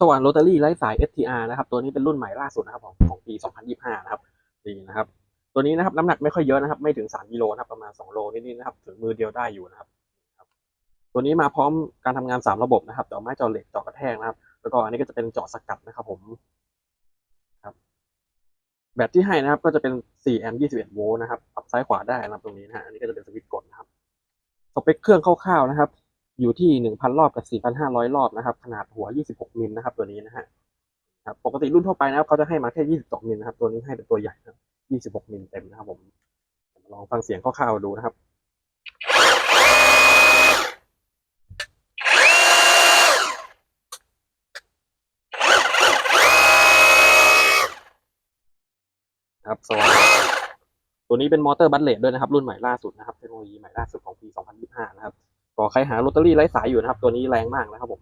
สว่านโรตารี่ไร้สาย STR นะครับ ตัวนี้เป็นรุ่นใหม่ล่าสุดนะครับของของปี 2025 นะครับนี่นะครับ ตัวนี้นะครับน้ำหนักไม่ค่อยเยอะนะครับ ไม่ถึง 3กิโลนะครับ ประมาณ 2 โลนิดๆนะครับ ถึงมือเดียวได้อยู่นะครับ ตัวนี้มาพร้อมการทำงาน 3 ระบบนะครับจาะไม้จาะเหล็กจาะกระแทกนะครับ แล้วก็อันนี้ก็จะเป็นจาะสกัดนะครับผมครับ แบตที่ให้นะครับก็จะเป็น4แอมป์21โวลต์นะครับปรับซ้ายขวาได้นะครับตรงนี้นะฮะอันนี้ก็จะเป็นสวิตช์กดนะครับสเปคเครื่องคร่าวๆนะครับ อยู่ที่ 1,000 รอบกับ 4,500 รอบนะครับ ขนาดหัว 26 มิลนะครับ ตัวนี้นะฮะครับปกติรุ่นทั่วไปนะครับเขาจะให้มาแค่ 22 มิลนะครับ ตัวนี้ให้เป็นตัวใหญ่ครับ 26 มิลเต็มนะครับผมลองฟังเสียงคร่าวๆดูนะครับครับสวัสดีตัวนี้เป็นมอเตอร์บัตเลตด้วยนะครับ รุ่นใหม่ล่าสุดนะครับ เทคโนโลยีใหม่ล่าสุดของปี 2025 นะครับ ใครหาลอตเตอรี่ไร้สายอยู่นะครับ ตัวนี้แรงมากนะครับผม